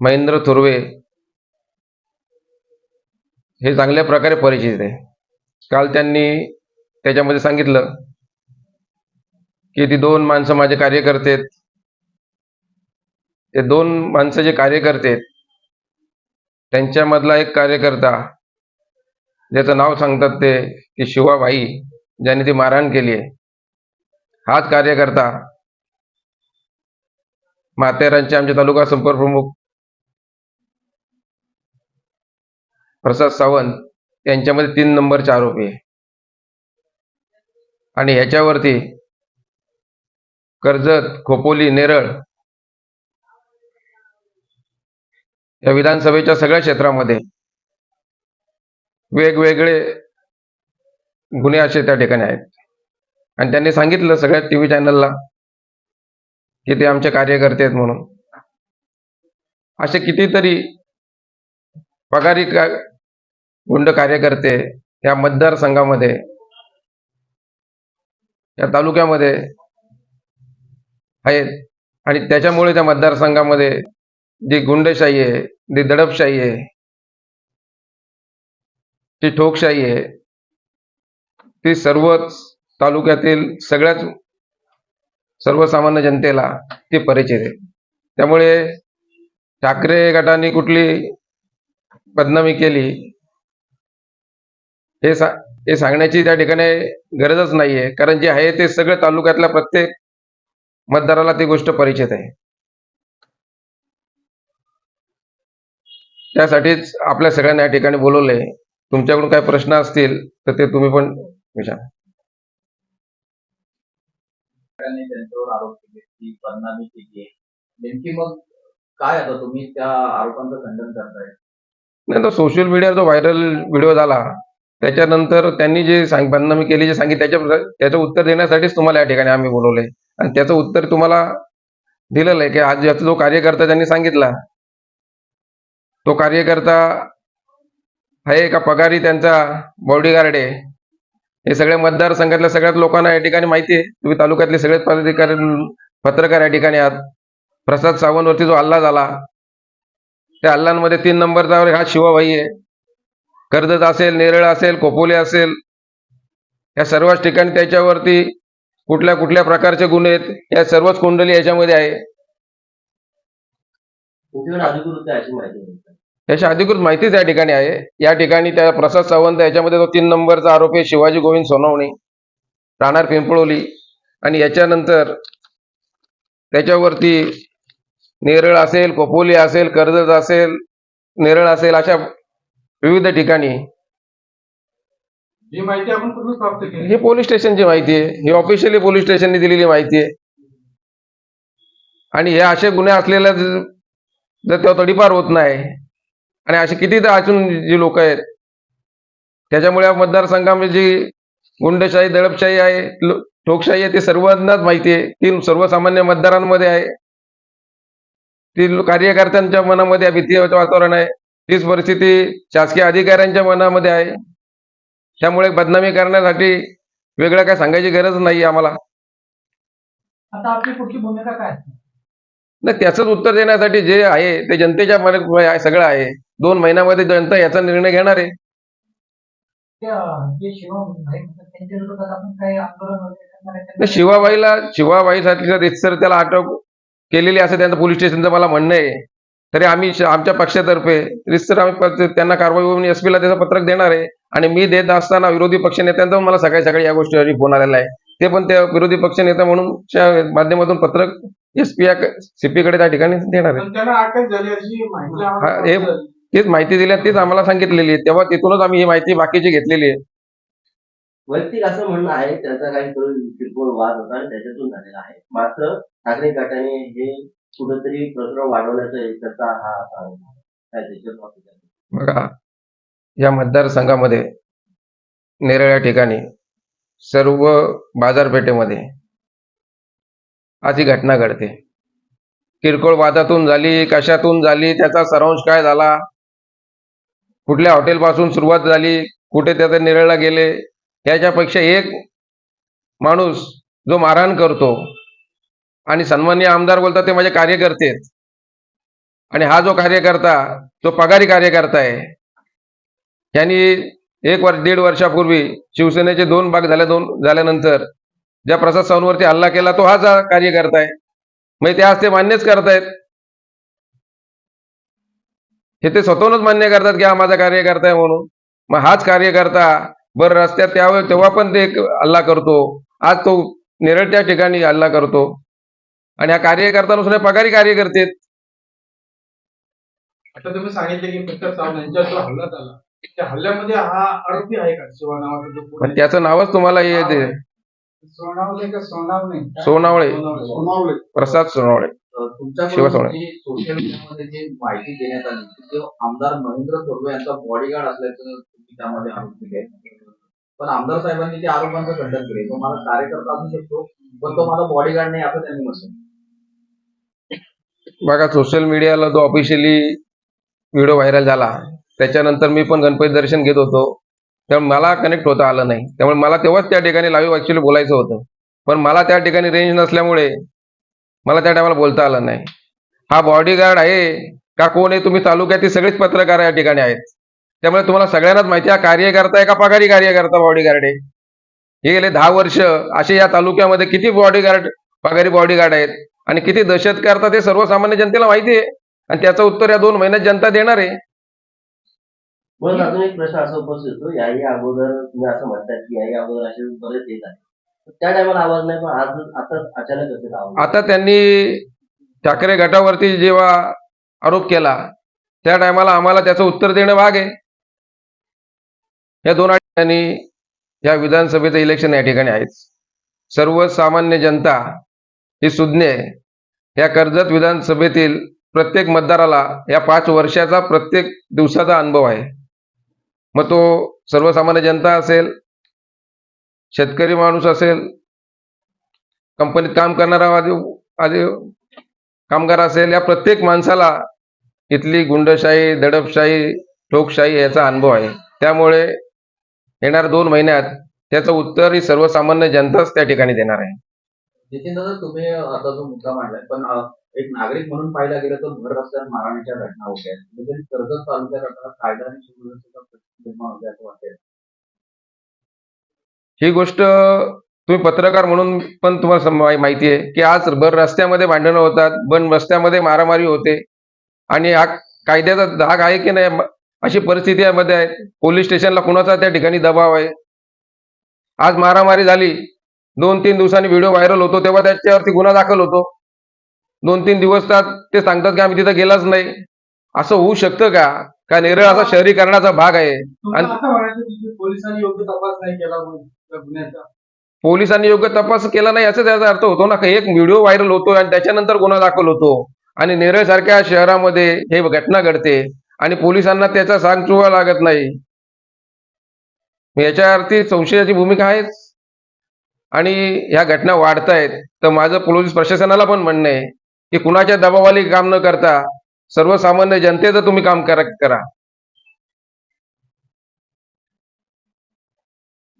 महेंद्र थुर्वे हे चांगल्या प्रकारे परिचित आहे. काल त्यांनी त्याच्यामध्ये सांगितलं की ती दोन माणसं माझे कार्य करतेत ते दोन माणसं जे कार्य करतेत त्यांच्यामधला एक कार्यकर्ता ज्याचं नाव सांगतात ते की शिवाबाई ज्याने ती मारहाण केली आहे. हाच कार्यकर्ता माथेरानचे आमचे तालुका संपर्क प्रमुख प्रसाद सावंत यांच्यामध्ये तीन नंबरचे आरोपी आहे. आणि ह्याच्यावरती कर्जत खोपोली नेरळ या विधानसभेच्या सगळ्या क्षेत्रामध्ये वेगवेगळे गुन्हे असे त्या ठिकाणी आहेत. आणि त्यांनी सांगितलं सगळ्या टीव्ही चॅनलला की ते आमचे कार्यकर्ते आहेत म्हणून. असे कितीतरी पगारी का गुंड कार्यकर्ते या मतदारसंघामध्ये या तालुक्यामध्ये आहेत. आणि त्याच्यामुळे त्या मतदारसंघामध्ये जी गुंडशाही आहे जी दडपशाही आहे जी ठोकशाही आहे ती सर्वच तालुक्यातील सगळ्याच सर्वसामान्य जनतेला ती परिचित आहे. त्यामुळे ठाकरे गटाने कुठली बदनामी केली हे सा हे सांगण्याची त्या ठिकाणी गरजच नाहीये. कारण जे आहे ते सगळं तालुक्यातल्या प्रत्येक मतदाराला ती गोष्ट परिचित आहे. त्यासाठीच आपल्या सगळ्यांना या ठिकाणी बोलवलंय. तुमच्याकडून काही प्रश्न असतील तर ते तुम्ही पण विचारा. काय आता तुम्ही त्या आरोपांचं खंडन करताय? नाही तर सोशल मीडियावर जो व्हायरल व्हिडिओ झाला त्याच्यानंतर त्यांनी जे सांग बदनामी केली जे सांगितलं त्याच्या त्याचं उत्तर देण्यासाठीच तुम्हाला या ठिकाणी आम्ही बोलवलंय. आणि त्याचं उत्तर तुम्हाला दिलेलं आहे की आज याचा जो कार्यकर्ता त्यांनी सांगितला तो कार्यकर्ता आहे का पगारी त्यांचा बॉडीगार्ड आहे. हे सगळ्या मतदारसंघातल्या सगळ्यात लोकांना या ठिकाणी माहिती आहे. तुम्ही तालुक्यातले सगळेच पदाधिकारी पत्रकार या ठिकाणी आहात. प्रसाद सावंतवरती जो हल्ला झाला त्या हल्ल्यांमध्ये तीन नंबरचा हा शिवाबाई आहे. कर्जत असेल नेरळ असेल खोपोली असेल या सर्वच ठिकाणी त्याच्यावरती कुठल्या कुठल्या प्रकारचे गुन्हे आहेत या सर्वच कुंडली याच्यामध्ये आहे. अधिकृत माहिती. याची अधिकृत माहितीच या ठिकाणी आहे. या ठिकाणी त्या प्रसाद सावंत याच्यामध्ये तो तीन नंबरचा आरोपी आहे शिवाजी गोविंद सोनवणे राहणार पिंपळोली. आणि याच्यानंतर त्याच्यावरती नेरळ असेल कोपोली असेल कर्जत असेल नेरळ असेल अशा विविध ठिकाणी. ही माहिती आपण कुठून प्राप्त केली. ही पोलीस स्टेशनची माहिती आहे. ही ऑफिशियली पोलीस स्टेशनने दिलेली माहिती आहे. आणि हे असे गुन्हे असलेल्या जर तेव्हा तडीपार होत नाही. आणि असे किती तर अजून जी लोक आहेत त्याच्यामुळे या मतदारसंघामध्ये जी गुंडशाही दडपशाही आहे लो- ठोकशाही आहे ती सर्वांनाच माहिती आहे. ती सर्वसामान्य मतदारांमध्ये आहे. ती कार्यकर्त्यांच्या मनामध्ये भीतीचं वातावरण आहे. तीच परिस्थिती शासकीय अधिकाऱ्यांच्या मनामध्ये आहे. त्यामुळे बदनामी करण्यासाठी वेगळं काय सांगायची गरज नाही आम्हाला. आता आपली पुढची भूमिका काय नाही त्याचंच उत्तर देण्यासाठी जे आहे ते जनतेच्या मनात आहे, सगळं आहे. दोन महिन्यामध्ये जनता याचा निर्णय घेणार आहे. शिवाबाईला शिवाबाईसाठी रितसर त्याला अटक केलेली असं त्यांचं पोलीस स्टेशनचं मला म्हणणं आहे. तरी आम्ही आमच्या पक्षातर्फे रितसर आम्ही प- त्यांना कारवाई होऊन एसपीला त्याचं पत्रक देणार आहे. आणि मी देत असताना विरोधी पक्ष नेत्यांचा पण मला सकाळी सकाळी या गोष्टीसाठी फोन आलेला आहे. ते पण त्या विरोधी पक्ष नेता म्हणून माध्यमातून पत्रक एसपी या सीपी कडे त्या ठिकाणी देणार आहे हा, हे-. तीच माहिती दिली आहे, तीच आम्हाला सांगितलेली आहे. तेव्हा तिथूनच आम्ही ही माहिती बाकीची घेतलेली आहे. वैयक्तिक असं म्हणणं आहे त्याचा काही किरकोळ वाद होता आणि त्याच्यातून झालेला आहे. मात्र ठाकरे गटाने हे कुठंतरी प्रकरण वाढवण्याचा एक त्याचा हा काय त्याच्यात बघा या मतदारसंघामध्ये नेरळ या ठिकाणी सर्व बाजारपेठेमध्ये अशी घटना घडते. किरकोळ वादातून झाली कशातून झाली त्याचा सारांश काय झाला? कुठल्या हॉटेलपासून सुरुवात झाली? कुठे त्याचे निरळला गेले? याच्यापेक्षा एक माणूस जो मारहाण करतो आणि सन्माननीय आमदार बोलतात ते माझे कार्यकर्ते आहेत. आणि हा जो कार्यकर्ता जो पगारी कार्यकर्ता आहे यांनी एक वर्ष दीड वर्षापूर्वी शिवसेनेचे दोन भाग झाल्या दोन झाल्यानंतर ज्या प्रसाद सावंतवरती हल्ला केला तो हाच कार्यकर्ता आहे. म्हणजे ते आज ते मान्यच करतायत. हे ते स्वतःहूनच मान्य करतात की हा माझा कार्यकर्ता आहे म्हणून. मग हाच कार्यकर्ता बरं रस्त्यात त्यावेळी तेव्हा पण ते एक हल्ला करतो. आज तो नेरळच्या ठिकाणी हल्ला करतो. आणि हा कार्यकर्ता हे पगारी कार्यकर्ते आहेत. आता तुम्ही सांगितले की प्रसाद सावंत यांच्यावर जो हल्ला झाला त्या हल्ल्यामध्ये हा आरोपी आहे का? शिवा नावाचा जो पण पुढे- त्याचं नावच तुम्हाला हे येते सोनावले का सोनावणे? सोनावळे. सोनावळे. प्रसाद सोनावळे. अ, तुमच्याकडून. जी सोशल मीडियामध्ये जी माहिती देण्यात आली की तो आमदार महेंद्र थोरवे यांचा बॉडीगार्ड असल्याचं तुम्ही त्यामध्ये आरोप केले पण आमदार साहेबांनी त्या आरोपांचं खंडन केले. तो मला कार्यकर्ता असू शकतो पण तो माझा बॉडीगार्ड नाही असं त्यांनी म्हटलं. बघा सोशल मीडियाला जो ऑफिशियली व्हिडिओ व्हायरल झाला त्याच्यानंतर मी पण गणपती दर्शन घेत होतो. त्यामुळे मला कनेक्ट होता आलं नाही. त्यामुळे मला तेव्हाच त्या ठिकाणी लाईव्ह ऍक्च्युली बोलायचं होतं. पण मला त्या ठिकाणी रेंज नसल्यामुळे मला त्या टायमाला बोलता आलं नाही. हा बॉडीगार्ड आहे का कोण आहे? तुम्ही तालुक्यातील सगळेच पत्रकार या ठिकाणी आहेत. त्यामुळे तुम्हाला सगळ्यांनाच माहिती आहे हा कार्यकर्ता आहे का पगारी कार्यकर्ता बॉडीगार्ड आहे? हे गेले दहा वर्ष असे या तालुक्यामध्ये किती बॉडीगार्ड पगारी बॉडीगार्ड आहेत? आणि किती दहशत करतात हे सर्वसामान्य जनतेला माहिती आहे. आणि त्याचं उत्तर या दोन महिन्यात जनता देणार आहे. म्हणून अजून एक प्रश्न असा उपस्थित होतो याही अगोदर तुम्ही असं म्हणतात की याही अगोदर असे बरेच येत आहेत. त्या टायमाला आवाज नाही पण आज आता अचानक असेल आवाज आता त्यांनी ठाकरे गटावरती जेव्हा आरोप केला त्या टायमाला आम्हाला त्याचं उत्तर देणं भाग आहे. या दोन ठिकाणी या विधानसभेचं इलेक्शन या ठिकाणी आहेच सर्वसामान्य जनता ही सुज्ञे आहे. या कर्जत विधानसभेतील प्रत्येक मतदाराला या पाच वर्षाचा प्रत्येक दिवसाचा अनुभव आहे. मग तो सर्वसामान्य जनता असेल शेतकरी माणूस असेल कंपनीत काम करणारा आधी आधी कामगार असेल या प्रत्येक माणसाला इथली गुंडशाही दडपशाही ठोकशाही याचा अनुभव आहे. त्यामुळे येणाऱ्या दोन महिन्यात त्याचं उत्तर ही सर्वसामान्य जनताच त्या ठिकाणी देणार आहे. नितीन दादा तुम्ही आता जो मुद्दा मांडलाय पण एक नागरिक म्हणून पाहिला गेलं तर भर रस्त्यात मारहाणीच्या घटना होत्या म्हणजे कर्जत तालुक्यात आता कायदा आणि सुव्यवस्थेचा प्रश्न निर्माण होतोय असं वाटेल ही गोष्ट तुम्ही पत्रकार म्हणून पण तुम्हाला माहिती आहे की आज भर रस्त्यामध्ये भांडणं होतात बन रस्त्यामध्ये मारामारी होते. आणि हा कायद्याचा धाग आहे की नाही अशी परिस्थिती यामध्ये आहे. पोलीस स्टेशनला कुणाचा त्या ठिकाणी दबाव आहे? आज मारामारी झाली दोन तीन दिवसांनी व्हिडिओ व्हायरल होतो तेव्हा त्याच्यावरती गुन्हा दाखल होतो. दोन तीन दिवस तर ते सांगतात की आम्ही तिथं गेलाच नाही. असं होऊ शकतं का? का नेरळ असा शहरीकरणाचा भाग आहे? आणि- असं पोलिसांनी योग्य तपास नाही केला म्हणून त्या गुन्ह्याचा. पोलिसांनी योग्य तपास केला नाही याचा त्याचा अर्थ होतो ना का एक व्हिडिओ व्हायरल होतो आणि त्याच्यानंतर गुन्हा दाखल होतो. आणि नेरळ सारख्या शहरामध्ये हे घटना घडते आणि पोलिसांना त्याचा सांग चुवा लागत नाही. मग याच्यावरती संशयाची भूमिका आहेच. आणि ह्या घटना वाढतायत तर माझं पोलीस प्रशासनाला पण म्हणणं आहे की कुणाच्या दबावाली काम न करता सर्वसामान्य जनतेचं तुम्ही काम करा करा.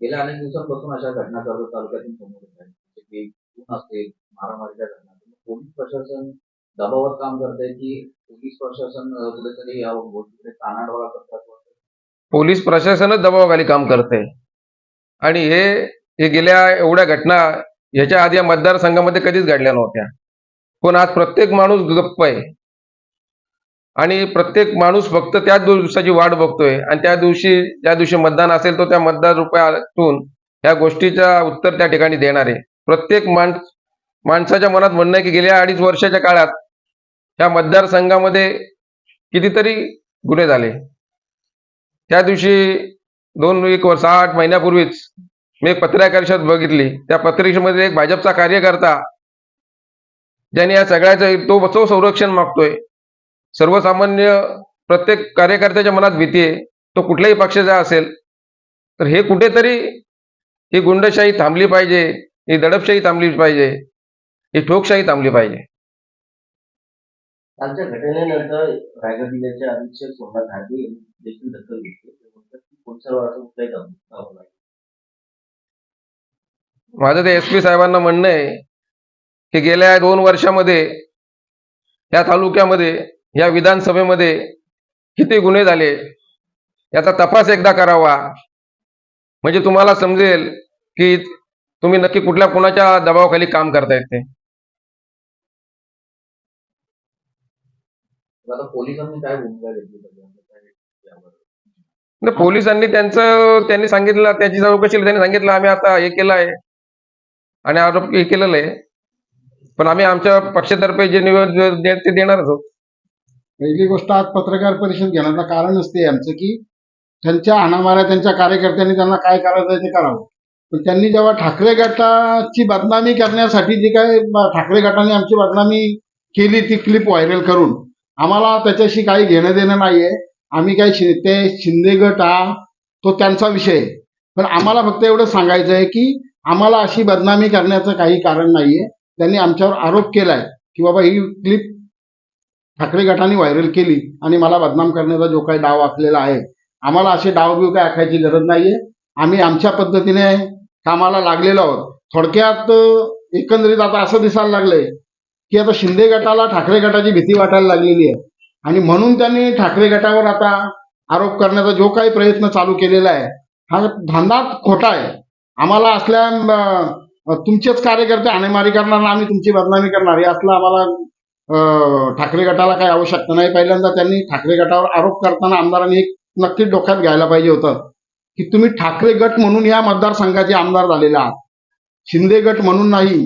गेल्या अनेक दिवसांपासून अशा घटना कर्जत तालुक्यातून समोर येत आहेत. की खून असते मारामारीच्या घटना पोलीस प्रशासन दबावात काम करतंय की पोलीस प्रशासन कुठेतरी या गोष्टीकडे कानाडोळा करतात पोलीस प्रशासनच दबावाखाली काम करते आणि हे हे गेल्या एवढ्या घटना ह्याच्या आधी या मतदारसंघामध्ये कधीच घडल्या नव्हत्या. पण आज प्रत्येक माणूस गप्प आहे आणि प्रत्येक माणूस फक्त त्याच दिवसाची वाट बघतोय. आणि त्या दिवशी ज्या दिवशी मतदान असेल तो त्या मतदार रुपयातून या गोष्टीचा उत्तर त्या ठिकाणी देणार आहे. प्रत्येक माणस माणसाच्या मनात म्हणणं आहे की गेल्या अडीच वर्षाच्या काळात या मतदारसंघामध्ये कितीतरी गुन्हे झाले. त्या दिवशी दोन एक वर्ष आठ महिन्यापूर्वीच मी एक पत्रकार परिषद बघितली. त्या पत्रिकेमध्ये एक भाजपचा कार्यकर्ता ज्याने या सगळ्याचं तो तो संरक्षण मागतोय. सर्वसामान्य प्रत्येक कार्यकर्त्याच्या मनात भीती आहे. तो कुठल्याही पक्षाचा असेल तर हे कुठेतरी ही गुंडशाही थांबली पाहिजे ही दडपशाही थांबली पाहिजे ही ठोकशाही थांबली पाहिजे. कालच्या घटनेनंतर रायगड जिल्ह्याचे अधीक्षक सोमनाथ घाटे देखील दखल घेतली. माझं ते एस पी साहेबांना म्हणणं आहे की गेल्या दोन वर्षामध्ये या तालुक्यामध्ये या विधानसभेमध्ये किती गुन्हे झाले? याचा तपास एकदा करावा. म्हणजे तुम्हाला समजेल की तुम्ही नक्की कुठल्या कोणाच्या दबावाखाली काम करतायत ते. पोलिसांनी काय भूमिका घेतली पोलिसांनी त्यांचं त्यांनी सांगितलं त्याची चौकशी त्यांनी सांगितलं आम्ही आता हे केलं आहे. आणि आरोप हे केलेलं आहे. पण आम्ही आमच्या पक्षातर्फे जे निवेदन दे- ते देणारच आहोत. पहिली गोष्ट आज पत्रकार परिषद घेण्याचं कारणच ते आमचं की त्यांच्या अनामाऱ्या त्यांच्या कार्यकर्त्यांनी त्यांना काय करायचं आहे ते करावं. पण त्यांनी जेव्हा ठाकरे गटाची बदनामी करण्यासाठी जी काय ठाकरे गटाने आमची बदनामी केली ती क्लिप व्हायरल करून आम्हाला त्याच्याशी काही घेणं देणं नाहीये. आम्ही काही शि- ते शिंदे गट हा तो त्यांचा विषय आहे. पण आम्हाला फक्त एवढं सांगायचं आहे की आम्हाला अशी बदनामी करण्याचं काही कारण नाहीये. त्यांनी आमच्यावर आरोप केलाय की बाबा ही क्लिप ठाकरे गटाने व्हायरल केली आणि मला बदनाम करण्याचा जो काही डाव आखलेला आहे आम्हाला असे डाव बिव काय आखायची गरज नाहीये. आम्ही आमच्या पद्धतीने कामाला लागलेलो आहोत. थोडक्यात एकंदरीत आता असं दिसायला लागलंय की आता शिंदे गटाला ठाकरे गटाची भीती वाटायला लागलेली आहे. आणि म्हणून त्यांनी ठाकरे गटावर आता आरोप करण्याचा जो काही प्रयत्न चालू केलेला आहे हा धंदा खोटा आहे. आम्हाला असल्या तुमचेच कार्यकर्ते आणेमारी करणार आम्ही तुमची बदनामी करणार. हे असलं आम्हाला ठाकरे गटाला काही आवश्यकता नाही. पहिल्यांदा त्यांनी ठाकरे गटावर आरोप करताना आमदारांनी एक नक्कीच डोक्यात घ्यायला पाहिजे होतं की तुम्ही ठाकरे गट म्हणून या मतदारसंघाचे आमदार झालेले आहात. शिंदे गट म्हणून नाही.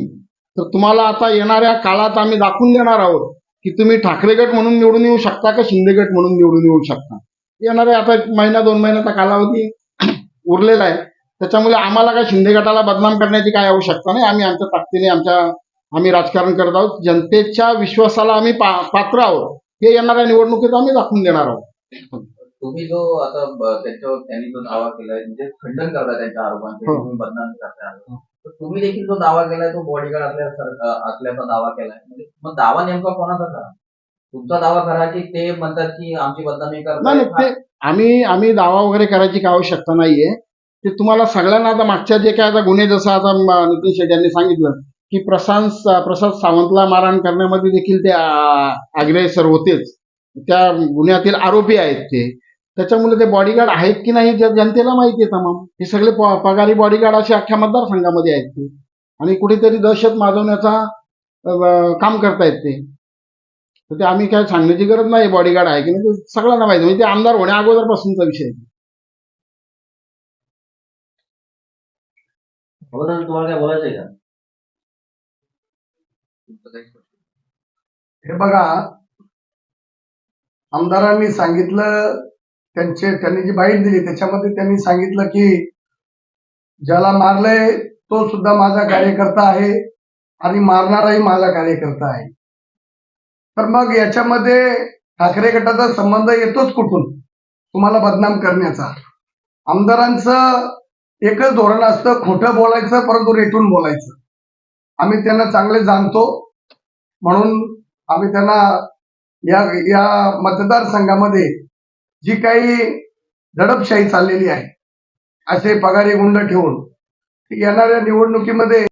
तर तुम्हाला आता येणाऱ्या काळात आम्ही दाखवून देणार आहोत की तुम्ही ठाकरे गट म्हणून निवडून येऊ शकता का शिंदे गट म्हणून निवडून येऊ शकता? येणाऱ्या आता एक महिना दोन महिन्याचा कालावधी उरलेला आहे. त्याच्यामुळे आम्हाला काय शिंदे गटाला बदनाम करण्याची काय आवश्यकता नाही. आम्ही आमच्या ताकदीने आमच्या आम्ही राजकारण करत आहोत. जनतेच्या विश्वासाला आम्ही पा- पात्र आहोत. हे येणाऱ्या निवडणुकीत आम्ही दाखवून देणार आहोत. तुम्ही जो आता त्याच्यावर त्यांनी जो दावा केलाय म्हणजे खंडन करताय त्यांच्या आरोपांचे हो. तुम्ही बदनाम. तर तुम्ही देखील जो दावा केलाय तो बॉडीगार्ड असल्या सर- असल्याचा दावा केलाय. म्हणजे मग दावा नेमका कोणाचा करा? तुमचा दावा करा की ते म्हणतात की आमची बदनामी नाही नाही, करताय ते आम्ही आम्ही दावा वगैरे करायची काय आवश्यकता नाहीये. ते तुम्हाला सगळ्यांना आता मागच्या जे काय आता गुन्हे जसं आता नितीन शेट्टी यांनी सांगितलं की प्रशांत प्रसाद सावंतला मारहाण करण्यामध्ये देखील ते अग्रेसर होतेच. त्या गुन्ह्यातील आरोपी आहेत ते. त्याच्यामुळे ते बॉडीगार्ड आहेत की नाही जनतेला माहिती आहे तमाम. हे सगळे प- पगारी बॉडीगार्ड असे अख्ख्या मतदारसंघामध्ये आहेत ते. आणि कुठेतरी दहशत माजवण्याचा काम करतायत ते. तर ते आम्ही काय सांगण्याची गरज नाही बॉडीगार्ड आहे की नाही ते सगळ्यांना माहिती म्हणजे ते आमदार होण्या अगोदरपासूनचा विषय आहे. अगोदर तुम्हाला काय बोलायचंय का? हे बघा आमदारांनी सांगितलं त्यांचे त्यांनी जी बाईट दिली त्याच्यामध्ये त्यांनी सांगितलं की ज्याला मारलंय तो सुद्धा माझा कार्यकर्ता आहे आणि मारणाराही माझा कार्यकर्ता आहे. तर मग याच्यामध्ये ठाकरे गटाचा संबंध येतोच कुठून? तुम्हाला बदनाम करण्याचा. आमदारांचं एकच धोरण असतं खोटं बोलायचं परंतु रेटून बोलायचं. आम्ही त्यांना चांगले जाणतो. म्हणून आम्ही त्यांना या या मतदारसंघामध्ये जी काही दडपशाही चाललेली आहे असे पगारी गुंड ठेवून येणाऱ्या निवडणुकीमध्ये